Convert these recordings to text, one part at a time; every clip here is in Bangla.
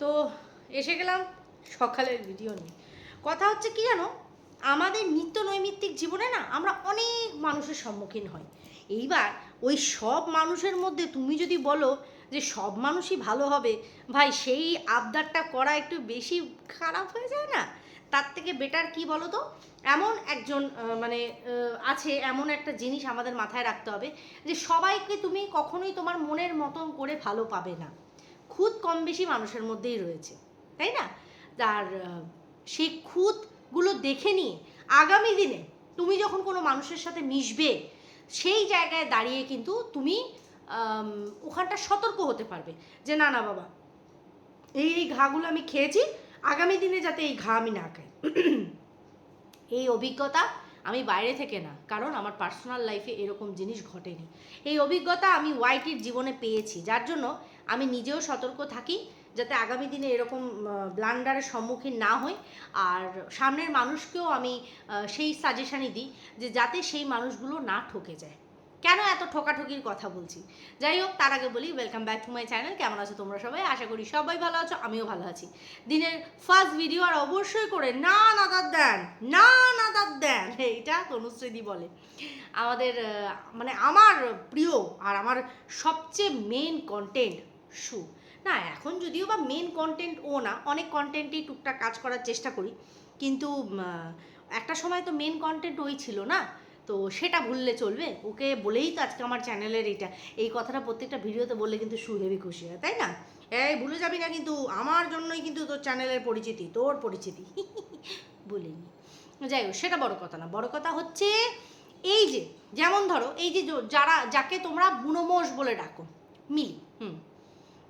তো এসে গেলাম সকালের ভিডিও নিয়ে। কথা হচ্ছে কি জানো? আমাদের নিত্য নৈমিত্তিক জীবনে না আমরা অনেক মানুষের সম্মুখীন হই। এইবার ওই সব মানুষের মধ্যে তুমি যদি বলো যে সব মানুষই ভালো হবে, ভাই সেই আবদারটা করা একটু বেশি খারাপ হয়ে যায় না? তার থেকে বেটার কি বলো তো? এমন একজন মানে আছে এমন একটা জিনিস আমাদের মাথায় রাখতে হবে যে সবাইকে তুমি কখনোই তোমার মনের মতন করে ভালো পাবে না। খুদ কম বেশি মানুষের মধ্যেই রয়েছে তাই না? আহ, সেই খুঁতগুলো দেখে নিয়ে আগামী দিনে তুমি যখন কোনো মানুষের সাথে মিশবে সেই জায়গায় দাঁড়িয়ে কিন্তু তুমি ওখানটা সতর্ক হতে পারবে যে না না বাবা এই এই ঘাগুলো আমি খেয়েছি আগামী দিনে যাতে এই ঘা আমি না খাই। এই অভিজ্ঞতা আমি বাইরে থেকে না কারণ আমার পার্সোনাল লাইফে এরকম জিনিস ঘটেনি। এই অভিজ্ঞতা আমি ওয়াইটির জীবনে পেয়েছি যার জন্য আমি নিজেও সতর্ক থাকি যাতে আগামী দিনে এরকম ব্লান্ডারের সম্মুখীন না হই। আর সামনের মানুষকেও আমি সেই সাজেশানই দিই যে যাতে সেই মানুষগুলো না ঠকে যায়। কেন এত ঠোকাঠকির কথা বলছি? যাই হোক, তার আগে বলি welcome back to my channel কেমন আছো তোমরা সবাই? আশা করি সবাই ভালো আছো, আমিও ভালো আছি। দিনের ফার্স্ট ভিডিও আর অবশ্যই করে, না নাদার দেন, না নাদার দেন। এইটা তনুশ্রীদি বলে। আমাদের মানে আমার প্রিয় আর আমার সবচেয়ে মেন কন্টেন্ট শু না, এখন যদিও বা মেন কন্টেন্ট ও না, অনেক কন্টেন্টেই টুকটাক কাজ করার চেষ্টা করি। কিন্তু একটা সময় তো মেন কন্টেন্ট ওই ছিল না। তো সেটা ভুললে চলবে। ওকে বলেই তো আজকে আমার চ্যানেলের এটা। এই কথাটা প্রত্যেকটা ভিডিওতে বললে কিন্তু সু হেবি খুশি হয়, তাই না? এই ভুলে যাবি না কিন্তু, আমার জন্যই কিন্তু তোর চ্যানেলের পরিচিতি, তোর পরিচিতি। বলিনি যাই হোক, সেটা বড় কথা না। বড় কথা হচ্ছে, এই যে, যেমন ধরো, এই যে, যারা, যাকে তোমরা বুনোমোষ বলে ডাকো, মিলি, হুম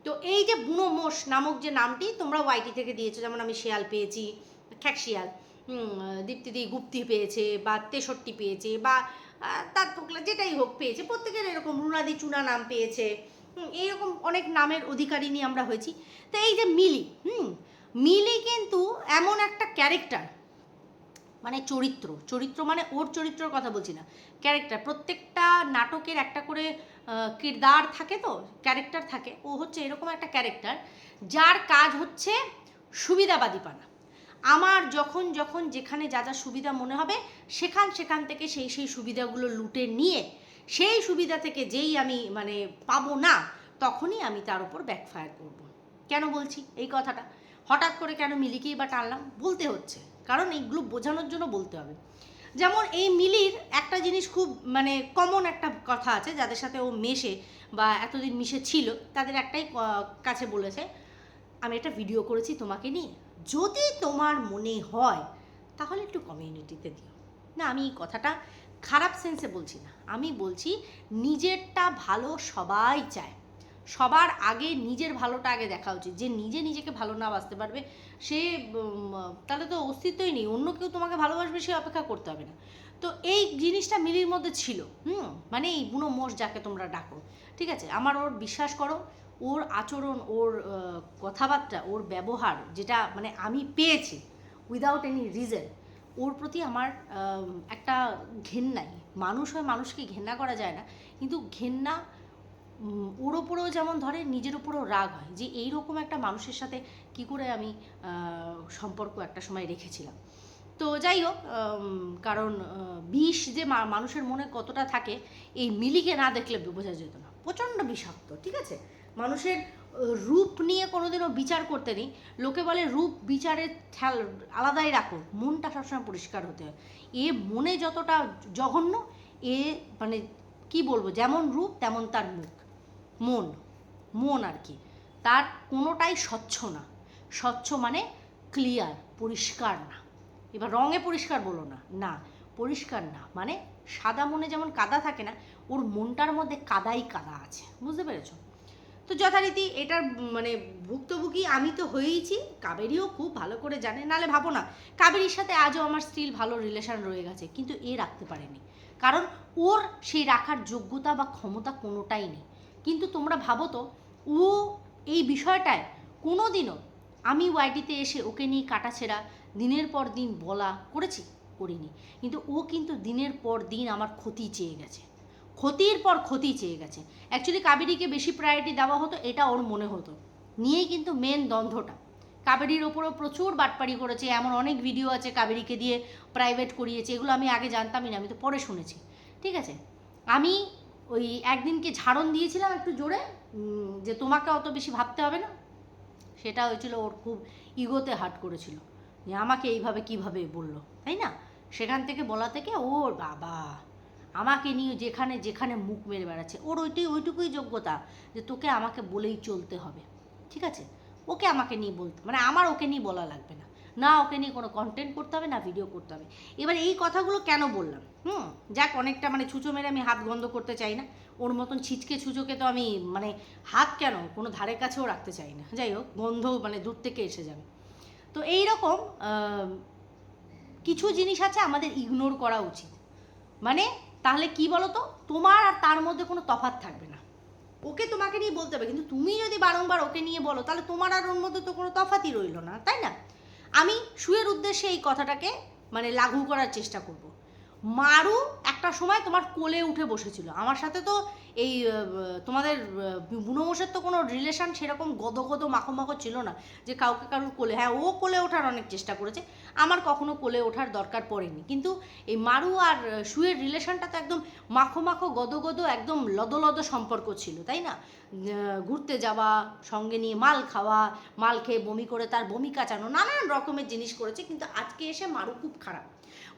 তো এই যে বুনো মোষ নামক যে নামটি তোমরা ওয়াইটি থেকে দিয়েছ, যেমন আমি শিয়াল পেয়েছি, খ্যাক শিয়াল দীপ্তিদি গুপ্তি পেয়েছে বা তেষট্টি পেয়েছে বা তার পোকলা যেটাই হোক পেয়েছে, প্রত্যেকের এরকম রুনাদি চুনা নাম পেয়েছে এইরকম অনেক নামের অধিকারিণী আমরা হয়েছি। তো এই যে মিলি, হুম, মিলি কিন্তু এমন একটা ক্যারেক্টার মানে চরিত্র চরিত্র মানে ওর চরিত্রর কথা বলছি না ক্যারেক্টার প্রত্যেকটা নাটকের একটা করে কিরদার থাকে তো ক্যারেক্টার থাকে, ও হচ্ছে এরকম একটা ক্যারেক্টার যার কাজ হচ্ছে সুবিধাবাদীপানা। আমার যখন যখন যেখানে যা যা সুবিধা মনে হবে, সেখান সেখান থেকে সেই সেই সুবিধাগুলো লুটে নিয়ে, সেই সুবিধা থেকে যেই আমি মানে পাবো না, তখনই আমি তার উপর ব্যাকফায়ার করব। কেন বলছি এই কথাটা? হঠাৎ করে কেন মিলিকেই বা টানলাম? বলতে হচ্ছে। কারণ এইগুলো বোঝানোর জন্য বলতে হবে। যেমন এই মিলির একটা জিনিস খুব মানে কমন একটা কথা আছে, যাদের সাথে ও মেশে বা এতদিন মিশে ছিল, তাদের একটাই কাছে বলেছে, আমি একটা ভিডিও করেছি তোমাকে নিয়ে। যদি তোমার মনে হয়, তাহলে একটু কমিউনিটিতে দিও। না, আমি এই কথাটা খারাপ সেন্সে বলছি না। আমি বলছি, নিজেরটা ভালো সবাই চায়। সবার আগে নিজের ভালোটা আগে দেখা উচিত। যে নিজে নিজেকে ভালো না বাঁচতে পারবে, সে তাহলে তো অস্তিত্বই নেই। অন্য কেউ তোমাকে ভালোবাসবে, সে অপেক্ষা করতে হবে না। তো এই জিনিসটা মিলির মধ্যে ছিল, হুম? মানে এই বুনো মোষ যাকে তোমরা ডাকো, ঠিক আছে? আমার ওর বিশ্বাস করো, ওর আচরণ, ওর কথাবার্তা, ওর ব্যবহার যেটা মানে আমি পেয়েছি উইদাউট এনি রিজন ওর প্রতি আমার একটা ঘেন্নাই। মানুষ হয়ে মানুষকে ঘেন্না করা যায় না, কিন্তু ঘেন্না ওর ওপরেও যেমন ধরে, নিজের ওপরেও রাগ হয় যে এই রকম একটা মানুষের সাথে কি করে আমি সম্পর্ক একটা সময় রেখেছিলাম। তো যাই হোক কারণ বিষ যে মানুষের মনে কতটা থাকে, এই মিলিকে না দেখলে বোঝা যেত না। প্রচণ্ড বিষাক্ত, ঠিক আছে? মানুষের রূপ নিয়ে কোনোদিনও বিচার করতে নেই। লোকে বলে রূপ বিচারের ঠেল আলাদাই রাখো, মনটা সবসময় পরিষ্কার হতে হয়। এ মনে যতটা জঘন্য, এ মানে কি বলব, যেমন রূপ তেমন তার মুখ। মন মন আর কি। তার কোনোটাই স্বচ্ছ না। স্বচ্ছ মানে ক্লিয়ার পরিষ্কার না। এবার রঙে পরিষ্কার বলো না। না, পরিষ্কার না। মানে সাদা মনে যেমন কাদা থাকে না, ওর মনটার মধ্যে কাদাই কাদা আছে। বুঝতে পেরেছ? তো যথারীতি এটার মানে ভুক্তভোগী আমি তো হয়েইছি। কাবেরিও খুব ভালো করে জানে। নালে ভাবো না, কাবেরির সাথে আজও আমার স্টিল ভালো রিলেশন রয়ে গেছে, কিন্তু এ রাখতে পারেনি। কারণ ওর সেই রাখার যোগ্যতা বা ক্ষমতা কোনোটাই নেই। কিন্তু তোমরা ভাবো তো, ও এই বিষয়টায় কোনো দিনও আমি ওয়াইটিতে এসে ওকে নিয়ে কাটাছেড়া দিনের পর দিন বলা করেছি, করিনি। কিন্তু ও কিন্তু দিনের পর দিন আমার ক্ষতি চেয়ে গেছে। ক্ষতির পর ক্ষতি চেয়ে গেছে। অ্যাকচুয়ালি কাবেরিকে বেশি প্রায়োরিটি দেওয়া হতো, এটা ওর মনে হতো। নিয়েই কিন্তু মেন দ্বন্দ্বটা। কাবেরির ওপরও প্রচুর বাটপাড়ি করেছে, এমন অনেক ভিডিও আছে কাবেরিকে দিয়ে প্রাইভেট করিয়েছে, এগুলো আমি আগে জানতামই না, আমি তো পরে শুনেছি। ঠিক আছে? আমি ওই একদিনকে ঝাড়ন দিয়েছিলাম একটু জোরে? যে তোমাকে অত বেশি ভাবতে হবে না? সেটা হয়েছিল ওর খুব ইগোতে হাট করেছিল। যে আমাকে এইভাবে কীভাবে বলল, তাই না? সেখান থেকে বলা থেকে ওর বাবা আমাকে নিয়ে যেখানে যেখানে মুখ মেরে বেড়াচ্ছে, ওর ওইটাই ওইটুকুই যোগ্যতা যে তোকে আমাকে বলেই চলতে হবে, ঠিক আছে? ওকে আমাকে নিয়ে বলতে মানে আমার ওকে নিয়ে বলা লাগবে না। না ওকে নিয়ে কোনো কন্টেন্ট করতে হবে, না ভিডিও করতে হবে। এবার এই কথাগুলো কেন বললাম? হুম? যাক, অনেকটা মানে ছুঁচো মেরে আমি হাত গন্ধ করতে চাই না। ওর মতন ছিচকে ছুঁচোকে তো আমি মানে হাত কেন? কোনো ধারের কাছেও রাখতে চাই না। যাই হোক, গন্ধ মানে দূর থেকে এসে যাবে। তো এই রকম কিছু জিনিস আছে আমাদের ইগনোর করা উচিত। মানে তাহলে কি বলো তো তোমার আর তার মধ্যে কোনো তফাত থাকবে না। ওকে তোমাকে নিয়ে বলতে হবে, কিন্তু তুমি যদি বারংবার ওকে নিয়ে বলো, তাহলে তোমার আর ওর মধ্যে তো কোনো তফাতই রইল না, তাই না? আমি সুয়ের উদ্দেশ্যে এই কথাটাকে মানে লাঘু করার চেষ্টা করব। মারু একটা সময় তোমার কোলে উঠে বসেছিল। আমার সাথে তো এই তোমাদের বুনোমোষের তো কোনো রিলেশন সেরকম গদ গদ মাখো মাখো ছিল না যে কাউকে কারুর কোলে হ্যাঁ ও কোলে ওঠার অনেক চেষ্টা করেছে, আমার কখনো কোলে ওঠার দরকার পড়েনি। কিন্তু এই মারু আর সুয়ের রিলেশনটা তো একদম মাখো মাখো গদ গদ একদম লদলদ সম্পর্ক ছিল, তাই না? ঘুরতে যাওয়া, সঙ্গে নিয়ে মাল খাওয়া, মাল খেয়ে বমি করে তার বমি কাচানো, নানান রকমের জিনিস করেছে, কিন্তু আজকে এসে মারু খুব খারাপ।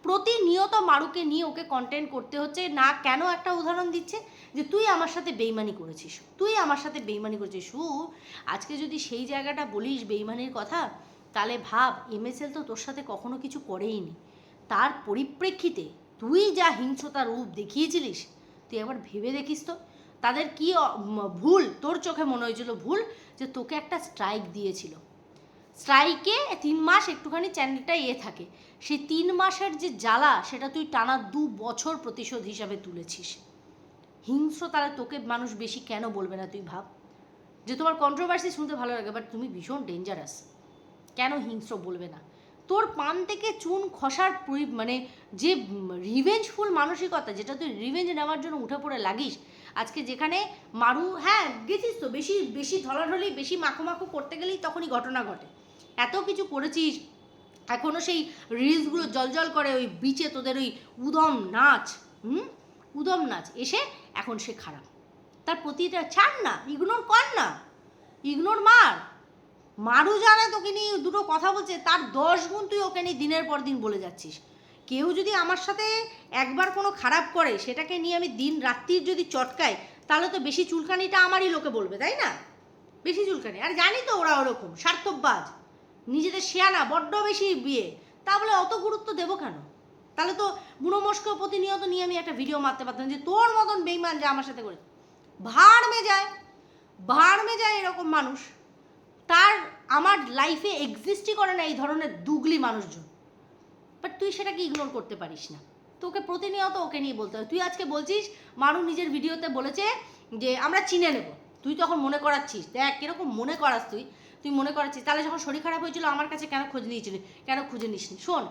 প্রতিনিয়ত মারুকে নিয়ে ওকে কন্টেন্ট করতে হচ্ছে। না কেন একটা উদাহরণ দিচ্ছে? যে তুই আমার সাথে বেইমানি করেছিস। তুই আমার সাথে বেইমানি করেছিস। সু আজকে যদি সেই জায়গাটা বলিস বেইমানির কথা, তাহলে ভাব এমএসএল তো তোর সাথে কখনো কিছু করেই নি। তার পরিপ্রেক্ষিতে তুই যা হিংস্রতা রূপ দেখিয়েছিলিস, তুই একবার ভেবে দেখিস তো। তাদের কি ভুল? তোর চোখে মনে হয়েছিল ভুল? যে তোকে একটা স্ট্রাইক দিয়েছিল। স্ট্রাইকে তিন মাস একটুখানি চ্যানেলটা ইয়ে থাকে। সেই তিন মাসের যে জ্বালা, সেটা তুই টানা দু বছর প্রতিশোধ হিসাবে তুলেছিস। হিংস্র তারা তোকে মানুষ বেশি কেন বলবে না তুই ভাব? যে তোমার কন্ট্রোভার্সি শুনতে ভালো লাগে বাট তুমি ভীষণ ডেঞ্জারাস কেন হিংস্র বলবে না? তোর পান থেকে চুন খসার মানে যে রিভেঞ্জফুল মানসিকতা, যেটা তুই রিভেঞ্জ নেওয়ার জন্য উঠে পড়ে লাগিস, আজকে যেখানে মারু হ্যাঁ গেছিস তো, বেশি বেশি ঢলাঢলি, বেশি মাখো মাখো করতে গেলেই তখনই ঘটনা ঘটে। এত কিছু করেছিস? এখনও সেই রিলসগুলো জলজল করে ওই বিচে তোদের ওই উদম নাচ, হুম? উদম নাচ এসে এখন সে খারাপ। তার প্রতিটা ছাড় না ইগনোর কর না ইগনোর মার। মারু জানে তোকে নিয়ে দুটো কথা বলছে, তার দশ গুণ তুই ওকে নিয়ে দিনের পর দিন বলে যাচ্ছিস। কেউ যদি আমার সাথে একবার কোনো খারাপ করে, সেটাকে নিয়ে আমি দিন রাত্রির যদি চটকাই, তাহলে তো বেশি চুলকানিটা আমারই লোকে বলবে, তাই না? বেশি চুলকানি। আর জানি তো ওরা ওরকম স্বার্থবাজ নিজেদের শেয়ানা বড্ড বেশি বিয়ে। তা বলে অত গুরুত্ব দেবো কেন? তাহলে তো বুড়ো মস্কো প্রতিনিয়ত নিয়ে আমি একটা ভিডিও মারতে পারতাম যে তোর মতন বেইমান যা আমার সাথে করে ভাড় যায় ভাড় যায় এরকম মানুষ, তার আমার লাইফে এক্সিস্টই করে না এই ধরনের দুগলি মানুষজন। বাট তুই সেটাকে ইগনোর করতে পারিস না। তোকে প্রতিনিয়ত ওকে নিয়ে বলতে হবে। তুই আজকে বলছিস মানু নিজের ভিডিওতে বলেছে যে, আমরা চিনে নেব। তুই তখন মনে করাচ্ছিস, দেখ কীরকম মনে করাস তুই। তুই মনে করাচ্ছিস? তাহলে যখন শরীর খারাপ হয়েছিল, আমার কাছে কেন খোঁজ নিয়েছিলি? কেন খুঁজে নিসনি? শোন,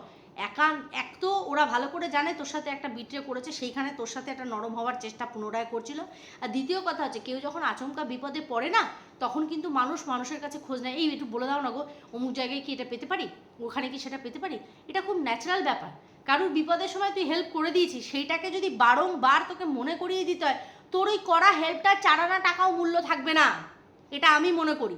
একান, এক তো ওরা ভালো করে জানে তোর সাথে একটা বিট্রে করেছে, সেইখানে তোর সাথে একটা নরম হওয়ার চেষ্টা পুনরায় করছিল। আর দ্বিতীয় কথা হচ্ছে, কেউ যখন আচমকা বিপদে পড়ে না, তখন কিন্তু মানুষ মানুষের কাছে খোঁজ নেয়, এই, একটু বলে দাও না গো, অমুক জায়গায় কি এটা পেতে পারি? ওখানে কি সেটা পেতে পারি? এটা খুব ন্যাচারাল ব্যাপার। কারোর বিপদের সময় তুই হেল্প করে দিয়েছিস, সেইটাকে যদি বারংবার তোকে মনে করিয়ে দিতে হয়, তোর ওই করা হেল্পটার চারানা টাকাও মূল্য থাকবে না। এটা আমি মনে করি।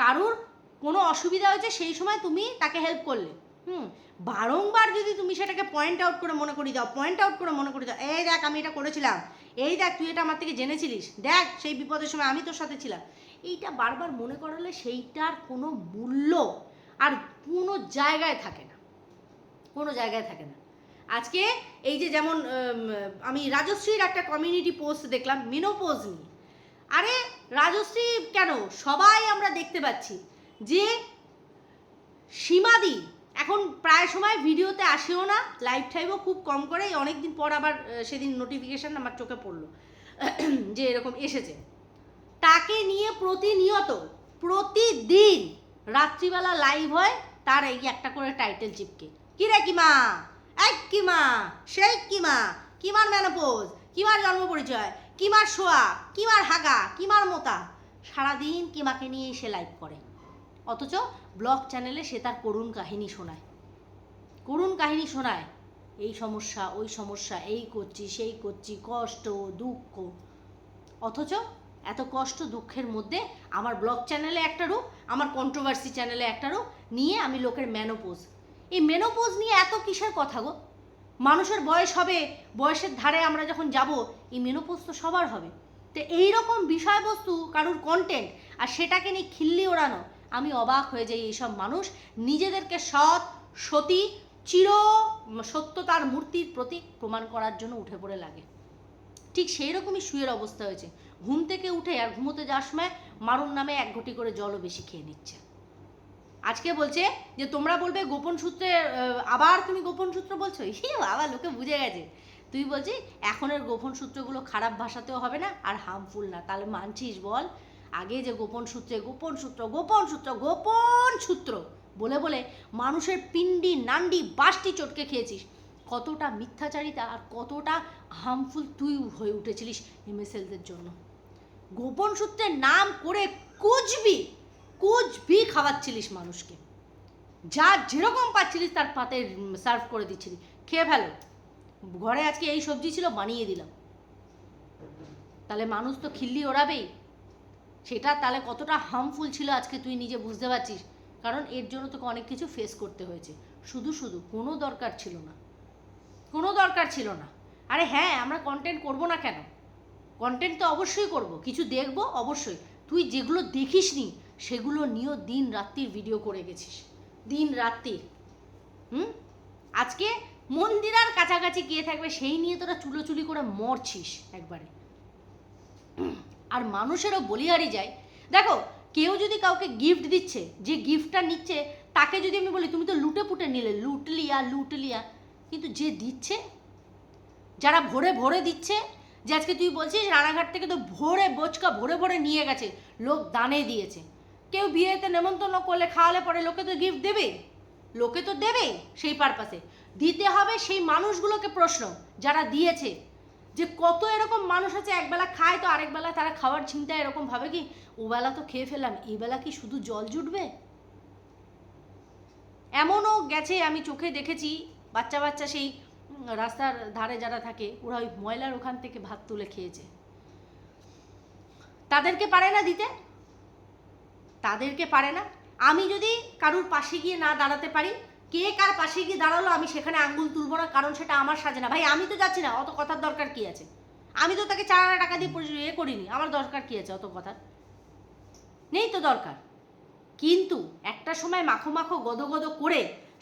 কারোর কোনো অসুবিধা হয়েছে, সেই সময় তুমি তাকে হেল্প করলে। হুম, বারংবার যদি তুমি সেটাকে পয়েন্ট আউট করে মনে করিয়ে দাও পয়েন্ট আউট করে মনে করিয়ে দাও, এই দেখ, আমি এটা করেছিলাম। এই দেখ, তুই এটা আমার থেকে জেনেছিলিস। দেখ, সেই বিপদের সময় আমি তোর সাথে ছিলাম। এইটা বারবার মনে করালে সেইটার কোনো মূল্য আর কোনো জায়গায় থাকে না। কোনো জায়গায় থাকে না। আজকে এই যে যেমন আমি রাজশ্রীর একটা কমিউনিটি পোস্ট দেখলাম মিনোপোজ নিয়ে। আরে রাজশ্রী, কেন? সবাই আমরা দেখতে পাচ্ছি যে সীমাদি এখন প্রায় সময় ভিডিওতে আসেও না লাইভ টাইমও খুব কম করে অনেক দিন পর আবার সেদিন নোটিফিকেশান আমার চোখে পড়ল, যে এরকম এসেছে। তাকে নিয়ে প্রতিনিয়ত, প্রতিদিন রাত্রিবেলা লাইভ হয়, তার এই একটা করে টাইটেল চিপকে কি রে কিমা? এই কিমা? সেই কিমা? কিমার ম্যানোপোজ কিমার জন্ম পরিচয় কিমার শোয়া, কিমার হাগা, কিমার মোতা? সারাদিন কিমাকে নিয়ে সে লাইভ করে। অথচ ব্লগ চ্যানেলে সে তার করুণ কাহিনী শোনায়। করুণ কাহিনী শোনায়। এই সমস্যা, ওই সমস্যা, এই করছি, সেই করছি, কষ্ট, দুঃখ। অথচ এত কষ্ট, দুঃখের মধ্যে আমার ব্লগ চ্যানেলে একটা রূপ, আমার কন্ট্রোভার্সি চ্যানেলে একটা রূপ নিয়ে আমি লোকের ম্যানোপোজ এই মেনোপোজ নিয়ে এত কিসের কথা গো? মানুষের বয়স হবে, বয়সের ধারে আমরা যখন যাব, এই মেনোপোজ তো সবার হবে। তো এই রকম বিষয়বস্তু কারুর কন্টেন্ট আর সেটাকে নিয়ে খিল্লি ওড়ানো, আমি অবাক হয়ে যাই এইসব মানুষ। নিজেদেরকে সৎ, সতী, চির, সত্যতার মূর্তির প্রতীক প্রমাণ করার জন্য উঠে পড়ে লাগে। ঠিক সেই রকমই শুয়ের অবস্থা হয়েছে। ঘুম থেকে উঠে আর ঘুমোতে যাওয়ার সময় মারুন নামে এক ঘটি করে জলও বেশি খেয়ে নিচ্ছে। আজকে বলছে যে, তোমরা বলবে গোপন সূত্রে আবার তুমি গোপন সূত্র বলছো? হি বাবা, লোকে বুঝে গেছে। তুই বলছি এখনের গোপন সূত্রগুলো খারাপ ভাষাতেও হবে না, আর হার্মফুল না। তাহলে মানছিস বল, আগে যে গোপন সূত্রে, গোপন সূত্র গোপন সূত্র গোপন সূত্র, বলে বলে মানুষের পিন্ডি নান্ডি বাসটি চটকে খেয়েছিস। কতটা মিথ্যাচারিতা আর কতটা হার্মফুল তুই হয়ে উঠেছিলিস এমএসএলদের জন্য। গোপন সূত্রের নাম করে কুচবি কুচবি খাওয়াচ্ছিলিস মানুষকে। যা যেরকম পাচ্ছিলিস তার পাতে সার্ভ করে দিচ্ছিলি। খেয়ে ফেলো। ঘরে আজকে এই সবজি ছিল, বানিয়ে দিলাম। তাহলে মানুষ তো খিল্লি ওড়াবেই। সেটা তাহলে কতটা হার্মফুল ছিল আজকে তুই নিজে বুঝতে পারছিস? কারণ এর জন্য তোকে অনেক কিছু ফেস করতে হয়েছে। শুধু শুধু কোনো দরকার ছিল না। কোনো দরকার ছিল না। আরে হ্যাঁ আমরা কন্টেন্ট করব না কেন? কন্টেন্ট তো অবশ্যই করব। কিছু দেখব, অবশ্যই। তুই যেগুলো দেখিসনি সেগুলো নিয়েও দিন রাত্রির ভিডিও করে গেছিস। দিন রাত্রির হুম? আজকে মন্দিরার কাছাকাছি গিয়ে থাকবে, সেই নিয়ে তোরা চুলোচুলি করে মরছিস একবারে। আর মানুষেরও বলিহারি যায়। দেখো, কেউ যদি কাউকে গিফট দিচ্ছে, যে গিফটটা নিচ্ছে, তাকে যদি আমি বলি, তুমি তো লুটে পুটে নিলে, লুটলিয়া লুটলিয়া। কিন্তু যে দিচ্ছে, যারা ভরে ভরে দিচ্ছে, যে আজকে তুই বলছিস, রানাঘাট থেকে তো ভরে, বোচকা ভরে ভরে নিয়ে গেছে, লোক দানে দিয়েছে। কেউ বিয়েতে নেমন্তন্ন করলে খাওয়ালে পরে লোকে তো গিফট দেবে। লোকে তো দেবে সেই পারপাসে দিতে হবে সেই মানুষগুলোকে প্রশ্ন যারা দিয়েছে। যে কত এরকম মানুষ আছে, একবেলা খায় তো আরেক বেলা তারা খাওয়ার চিন্তা এরকম ভাবে কি ওবেলা তো খেয়ে ফেললাম, এই বেলা কি শুধু জল জুটবে? এমনও গেছে, আমি চোখে দেখেছি, বাচ্চা বাচ্চা সেই রাস্তার ধারে যারা থাকে, ওরা ওই ময়লার ওখান থেকে ভাত তুলে খেয়েছে। তাদেরকে পারে না দিতে? তাদেরকে পারে না। আমি যদি কারুর পাশে গিয়ে না দাঁড়াতে পারি, কে কার পাশে গিয়ে দাঁড়াল আমি সেখানে আঙ্গুল তুলবো না, কারণ সেটা আমার সাজে না। ভাই, আমি তো যাচ্ছি না, অত কথার দরকার কি আছে? আমি তো তাকে চার হাজার টাকা দিয়ে এ করিনি, আমার দরকার কি আছে অত কথার? নেই তো দরকার। কিন্তু একটা সময় মাখো মাখো গদো গদো করে,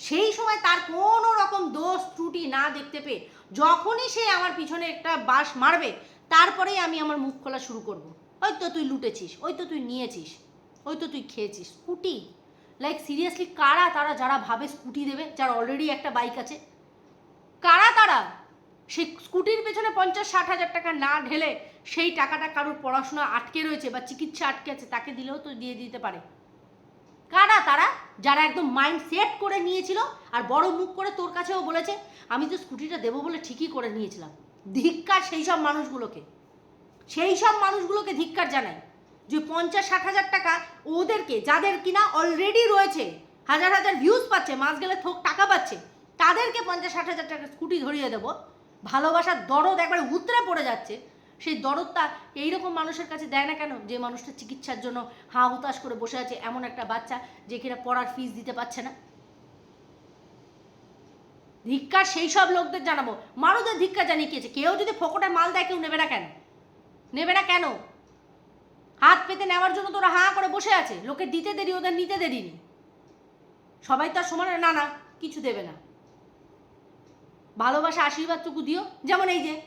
সেই সময় তার কোনো রকম দোষ ত্রুটি না দেখতে পেয়ে, যখনই সে আমার পিছনে একটা বাস মারবে, তারপরেই আমি আমার মুখ খোলা শুরু করব। ওই তো তুই লুটেছিস, ওই তো তুই নিয়েছিস। ওই তো তুই খেয়েছিস। স্কুটি? লাইক সিরিয়াসলি কারা তারা যারা ভাবে স্কুটি দেবে, যার অলরেডি একটা বাইক আছে, কারা তারা সেই স্কুটির পেছনে পঞ্চাশ, ষাট হাজার টাকা না ঢেলে সেই টাকাটা কারোর পড়াশোনা আটকে রয়েছে বা চিকিৎসা আটকে আছে, তাকে দিলেও তো দিয়ে দিতে পারে। কারা তারা যারা একদম মাইন্ড সেট করে নিয়েছিল আর বড় মুখ করে তোর কাছেও বলেছে, আমি তো স্কুটিটা দেবো বলে ঠিকই করে নিয়েছিলাম। ধিক্কার সেই সব মানুষগুলোকে। সেই সব মানুষগুলোকে ধিক্কার জানাই। যে পঞ্চাশ, ষাট হাজার টাকা ওদেরকে, যাদের কিনা অলরেডি রয়েছে, হাজার হাজার ভিউজ পাচ্ছে, মাস গেলে থোক টাকা পাচ্ছে, তাদেরকে পঞ্চাশ, ষাট হাজার টাকা স্কুটি ধরিয়ে দেবো। ভালোবাসার দরদ একবারে উতরে পড়ে যাচ্ছে। সেই দরদটা এইরকম মানুষের কাছে দেয় না কেন? যে মানুষটা চিকিৎসার জন্য হা হুতাশ করে বসে আছে, এমন একটা বাচ্চা যে কিনা পড়ার ফিস দিতে পারছে না। ধিক্কার সেই সব লোকদের জানাব। মারুদের ধিক্কার জানিয়ে কেউ যদি ফোকটে মাল দেয়, কেউ নেবে না কেন? নেবে না কেন? হাত পেতে নেওয়ার জন্য তোরা হাঁ করে বসে আছে। লোকে দিতে দেরি, ওদের নিতে দেরি নেই। সবাই তার সমানে না না, কিছু দেবে না। ভালোবাসা আশীর্বাদটুকু দিও। যেমন এই যে,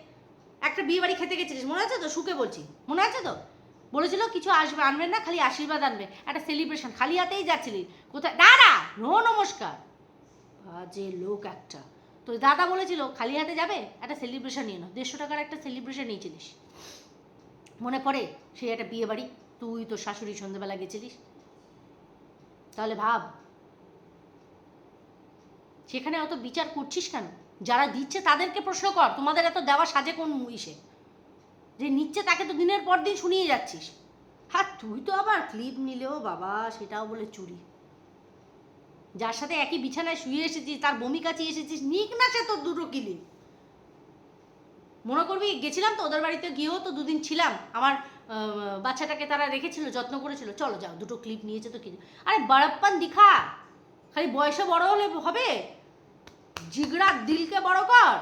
একটা বিয়ে বাড়ি খেতে গেছিলিস, মনে আছে তো? সুখে বলছি। মনে আছে তো? বলেছিল কিছু আসবে, আনবেন না, খালি আশীর্বাদ আনবে। একটা সেলিব্রেশন খালি হাতেই যাচ্ছিলি। কোথায়? দাদা নো নমস্কার। যে লোক একটা। তো দাদা বলেছিল, খালি হাতে যাবে? একটা সেলিব্রেশন নিয়ে নাও। দেড়শো টাকার একটা সেলিব্রেশন নিয়েছিলিস। মনে পড়ে? সেই একটা বিয়ে বাড়ি। তুই তোর শাশুড়ি সন্ধ্যেবেলা গেছিলিস। তাহলে ভাব। সেখানে অত বিচার করছিস কেন? যারা দিচ্ছে তাদেরকে প্রশ্ন কর। তোমাদের এত দেওয়া সাজে কোন ইসে? যে নিচ্ছে তাকে তো দিনের পর দিন শুনিয়ে যাচ্ছিস। হ্যাঁ তুই তো আবার ক্লিপ নিলেও বাবা, সেটাও বলে চুরি। যার সাথে একই বিছানায় শুয়ে এসেছিস, তার বমি কাছে এসেছিস, নিক না সে তোর দুটো ক্লিপ। মনে করবি? গেছিলাম তো ওদের বাড়িতে, গিয়েও তো দুদিন ছিলাম। আমার বাচ্চাটাকে তারা রেখেছিল, যত্ন করেছিল। চলো যাও, দুটো ক্লিপ নিয়েছে তো কি আরে বারাপ্পান দিখা খালি বয়সে বড় হলে হবে? জিগড়া দিলকে বড় কর!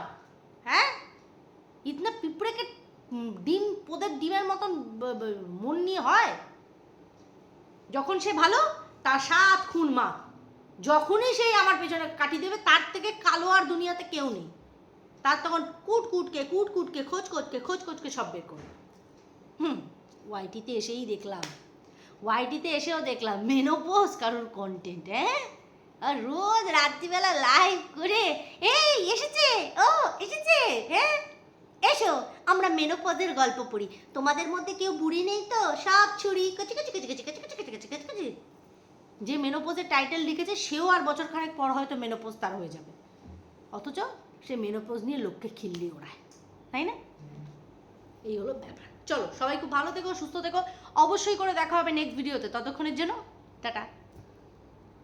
হ্যাঁ? ইতনা পিঁপড়েকে ডিম, পোদের ডিমের মতন মন নিয়ে হয়। যখন সে ভালো, তার সাত খুন মা। যখনই সেই আমার পেছনে কাটি দেবে, তার থেকে কালো আর দুনিয়াতে কেউ নেই। তার তখন কুট কুটকে কুট কুটকে, খোঁজ খোঁজকে খোঁজ খোঁজকে সব বের করবে হুম, ওয়াইটিতে এসেই দেখলাম। ওয়াইটিতে এসেও দেখলাম মেনোপোজ কারোর কন্টেন্ট হ্যাঁ? আর রোজ রাত্রিবেলা লাইভ করে, এই, এসেছে, ও, এসেছে হ্যাঁ? এসো, আমরা মেনোপদের গল্প পড়ি। তোমাদের মধ্যে কেউ বুড়ি নেই তো? সব ছুরি, কচি কচি কচি কচি কচি কচি কচি কচি কচি। যে মেনোপোজের টাইটেল লিখেছে, সেও আর বছর খানেক পর হয়তো মেনোপোজ তার হয়ে যাবে। অথচ সে মেনোপোজ নিয়ে লোককে খিল্লি ওড়ায় তাই না? এই হলো ব্যাপার। চলো, সবাই খুব ভালো থেকো, সুস্থ থেকো। অবশ্যই করে দেখা হবে নেক্সট ভিডিওতে ততক্ষণের জন্য, টাটা।